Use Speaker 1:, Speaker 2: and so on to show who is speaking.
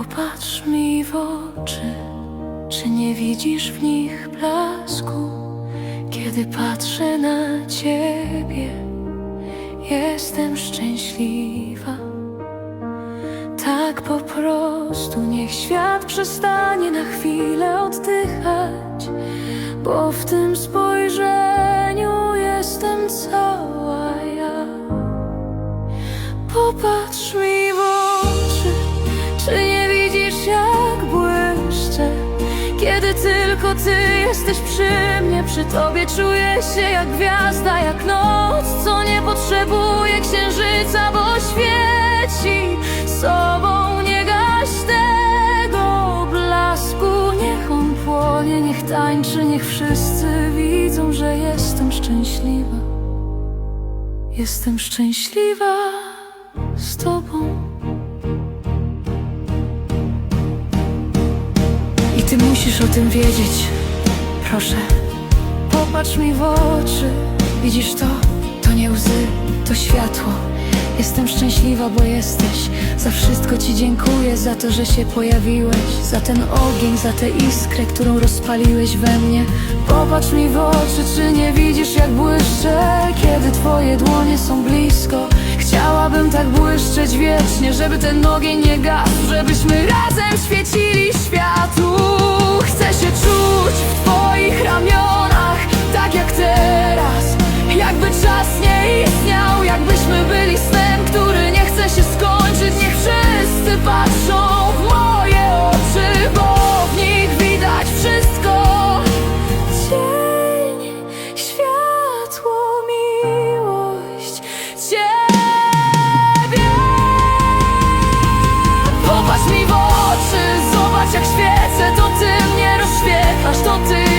Speaker 1: Popatrz mi w oczy, czy nie widzisz w nich blasku? Kiedy patrzę na ciebie, jestem szczęśliwa. Tak po prostu niech świat przestanie na chwilę oddychać, bo w tym spojrzeniu jestem cała ja. Popatrz mi w Kiedy tylko ty jesteś przy mnie Przy tobie czuję się jak gwiazda, jak noc Co nie potrzebuje księżyca, bo świeci Sobą nie gaś tego blasku Niech on płonie, niech tańczy, niech wszyscy widzą, że jestem szczęśliwa Jestem szczęśliwa z tobą. I ty musisz o tym wiedzieć. Proszę, popatrz mi w oczy. Widzisz to? To nie łzy, to światło. Jestem szczęśliwa, bo jesteś. Za wszystko ci dziękuję, za to, że się pojawiłeś. Za ten ogień, za tę iskrę, którą rozpaliłeś we mnie. Popatrz mi w oczy, czy nie widzisz, jak błyszczę, kiedy twoje dłonie są blisko. Chciałabym tak błyszczeć wiecznie, żeby ten ogień nie gasł, żebyśmy razem świecili wanted